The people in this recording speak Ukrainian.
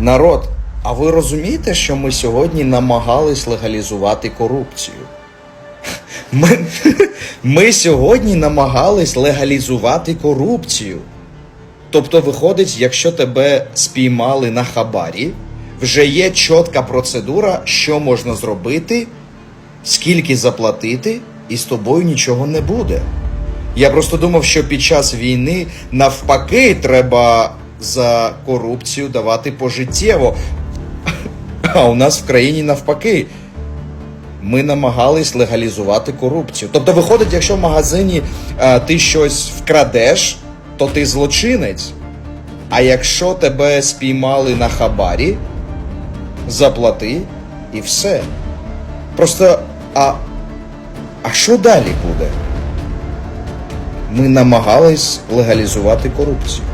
Народ, а ви розумієте, що ми сьогодні намагались легалізувати корупцію? Ми, ми сьогодні намагались легалізувати корупцію. Тобто, виходить, якщо тебе спіймали на хабарі, вже є чітка процедура, що можна зробити, скільки заплатити, і з тобою нічого не буде. Я просто думав, що під час війни навпаки треба за корупцію давати пожиттєво. А у нас в країні навпаки. Ми намагались легалізувати корупцію. Тобто, виходить, якщо в магазині е, ти щось вкрадеш, то ти злочинець. А якщо тебе спіймали на хабарі, заплати і все. Просто, а, а що далі буде? Ми намагались легалізувати корупцію.